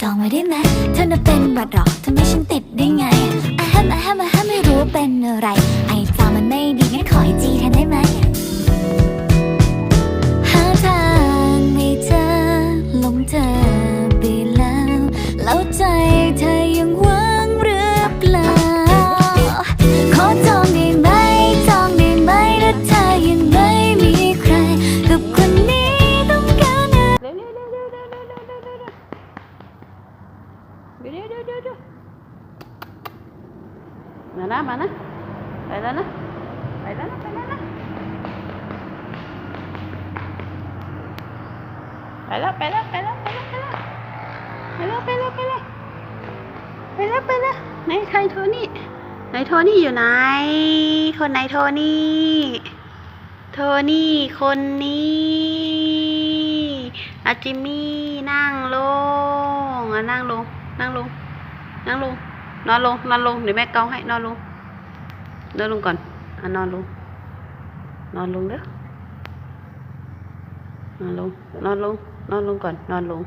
จองไว้ได้ไหมเธอน่ะเป็นหวัดหรอทำไมฉันติดได้ไงอะแฮมอะแฮมอะแฮมไม่รู้เป็นอะไร ไอจามันไม่ดีงั้นขอให้จีแทนได้ไหมหาทางไม่เจอหลงเธอไปแล้ว แล้วใจเธอยังว่า มานะมานะไปแล้วนะไปแล้วนะไปแล้วนะไปแล้วไปแล้วไปแล้วไปแล้วไปแล้วไปแล้วไปแล้วไปแล้วไปแล้วไหนใครโทนี่ไหนโทนี่อยู่ไหน คนไหนโทนี่โทนี่คนนี้อาจิมมี่นั่งลงอะนั่งลงนั่งลงนั่งลง no luôn no luôn để mẹ câu hãy no luôn no luôn còn à, no luôn no luôn đó no luôn no luôn no luôn còn no luôn